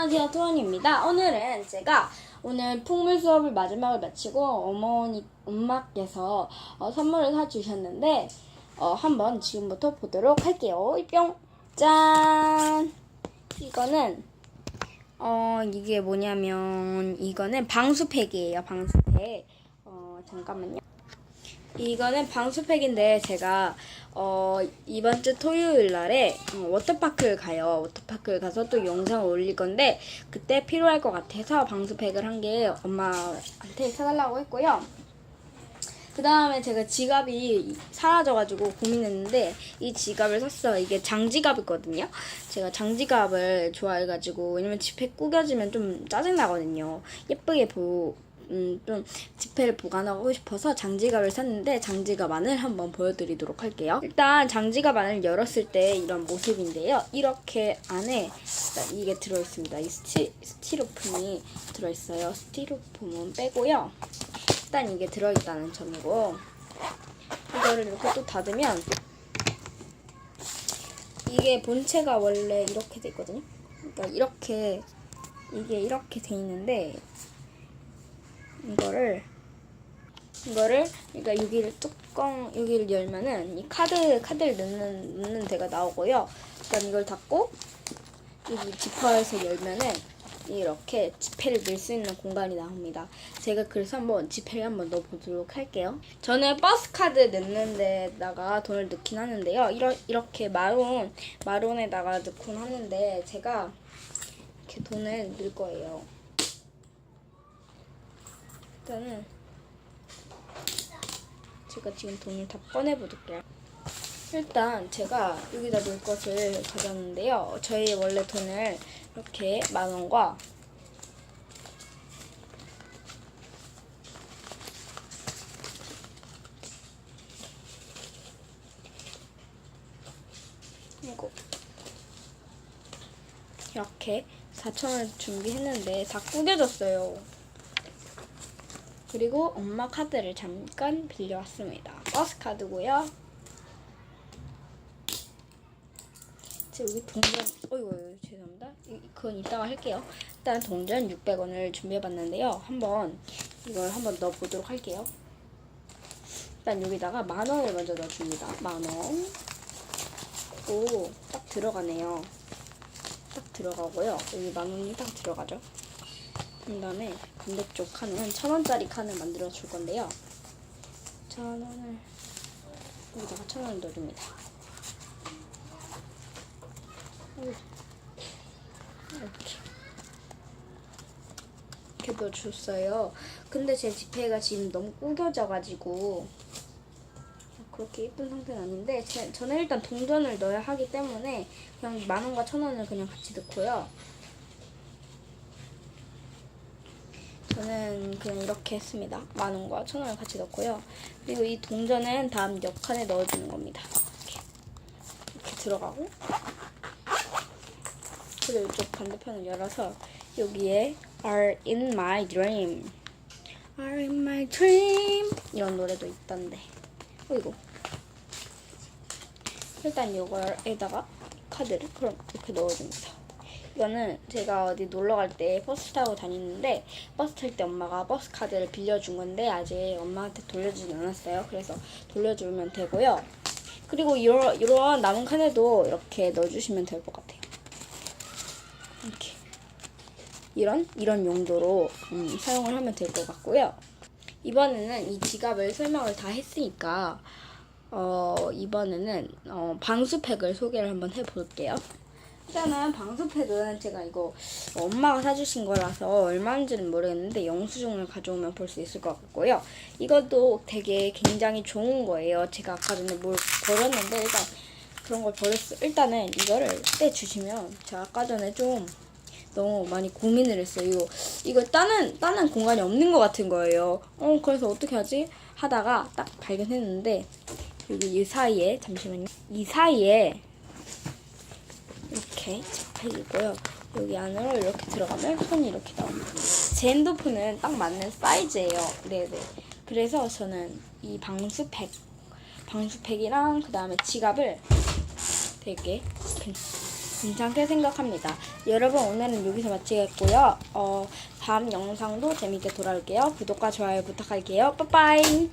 안녕하세요, 토원입니다. 오늘은 제가 오늘 풍물 수업을 마지막을 마치고 어머니, 엄마께서 어, 선물을 사주셨는데, 어, 한번 지금부터 보도록 할게요. 뿅! 짠! 이거는, 어, 이게 뭐냐면, 이거는 방수팩이에요, 방수팩. 어, 잠깐만요. 이거는 방수팩인데 제가 어 이번 주 토요일 날에 어, 워터파크를 가요. 워터파크를 가서 또 영상을 올릴 건데 그때 필요할 것 같아서 방수팩을 한 게 엄마한테 사달라고 했고요. 그 다음에 제가 지갑이 사라져가지고 고민했는데 이 지갑을 샀어요. 이게 장지갑이거든요. 제가 장지갑을 좋아해가지고 왜냐면 지폐 구겨지면 좀 짜증나거든요. 예쁘게 보, 음, 좀 지폐를 보관하고 싶어서 장지갑을 샀는데 장지갑 안을 한번 보여드리도록 할게요. 일단 장지갑 안을 열었을 때 이런 모습인데요. 이렇게 안에 이게 들어있습니다. 이 스티, 스티로폼이 들어있어요. 스티로폼은 빼고요. 일단 이게 들어있다는 점이고 이거를 이렇게 또 닫으면 이게 본체가 원래 이렇게 돼 있거든요. 그러니까 이렇게 이게 이렇게 돼 있는데 이거를 이거를 그러니까 여기를 뚜껑 여기를 열면은 이 카드 카드를 넣는 넣는 데가 나오고요. 그다음 이걸 닫고 여기 지퍼에서 열면은 이렇게 지폐를 넣을 수 있는 공간이 나옵니다. 제가 그래서 한번 지폐를 한번 넣어보도록 할게요. 저는 버스 카드 넣는 데다가 돈을 넣긴 하는데요. 이러, 이렇게 마론 마론에다가 넣곤 하는데 제가 이렇게 돈을 넣을 거예요. 일단은 제가 지금 돈을 다 꺼내 볼게요. 일단 제가 여기다 놓을 것을 가져왔는데요. 저희 원래 돈을 이렇게 만 원과 이거 이렇게 4천 원 준비했는데 다 구겨졌어요. 그리고 엄마 카드를 잠깐 빌려왔습니다. 버스 카드고요. 제 여기 동전, 어이구 죄송합니다. 이- 그건 이따가 할게요. 일단 동전 600원을 준비해봤는데요. 한번 이걸 한번 넣어보도록 할게요. 일단 여기다가 만 원을 먼저 넣어줍니다. 만 원. 오, 딱 들어가네요. 딱 들어가고요. 여기 만 원이 딱 들어가죠. 그 다음에 반대쪽 칸은 천 원짜리 칸을 만들어 줄 건데요. 천 원을 여기다가 천 원을 넣어줍니다. 이렇게 이렇게 넣어줬어요. 근데 제 지폐가 지금 너무 구겨져가지고 그렇게 예쁜 상태는 아닌데 제, 저는 일단 동전을 넣어야 하기 때문에 그냥 만 원과 천 원을 그냥 같이 넣고요. 저는 그냥 이렇게 했습니다. 만 원과 천 원을 같이 넣고요. 그리고 이 동전은 다음 옆 칸에 넣어주는 겁니다. 이렇게, 이렇게 들어가고 그리고 이쪽 반대편을 열어서 여기에 Are in my dream, Are in my dream 이런 노래도 있던데. 어이구. 일단 이거에다가 카드를 그럼 이렇게 넣어줍니다. 이거는 제가 어디 놀러 갈 때 버스 타고 다니는데 버스 탈 때 엄마가 버스 카드를 빌려준 건데 아직 엄마한테 돌려주진 않았어요. 그래서 돌려주면 되고요. 그리고 이런 이런 남은 칸에도 이렇게 넣어주시면 될 것 같아요. 이렇게 이런 이런 용도로 음, 사용을 하면 될 것 같고요. 이번에는 이 지갑을 설명을 다 했으니까 어, 이번에는 어, 방수팩을 소개를 한번 해볼게요. 일단은 방수팩은 제가 이거 엄마가 사주신 거라서 얼마인지는 모르겠는데 영수증을 가져오면 볼 수 있을 것 같고요. 이것도 되게 굉장히 좋은 거예요. 제가 아까 전에 뭘 버렸는데 일단 그런 걸 버렸어요. 일단은 이거를 떼주시면 제가 아까 전에 좀 너무 많이 고민을 했어요. 이거 이거 따는 따는 공간이 없는 것 같은 거예요. 어 그래서 어떻게 하지 하다가 딱 발견했는데 여기 이 사이에 잠시만요. 이 사이에 이렇게 지폐이고요. 여기 안으로 이렇게 들어가면 손이 이렇게 나옵니다. 제 핸드폰은 딱 맞는 사이즈예요. 네네. 그래서 저는 이 방수팩, 방수팩이랑 그 다음에 지갑을 되게 괜- 괜찮게 생각합니다. 여러분 오늘은 여기서 마치겠고요. 어, 다음 영상도 재밌게 돌아올게요. 구독과 좋아요 부탁할게요. 빠빠이.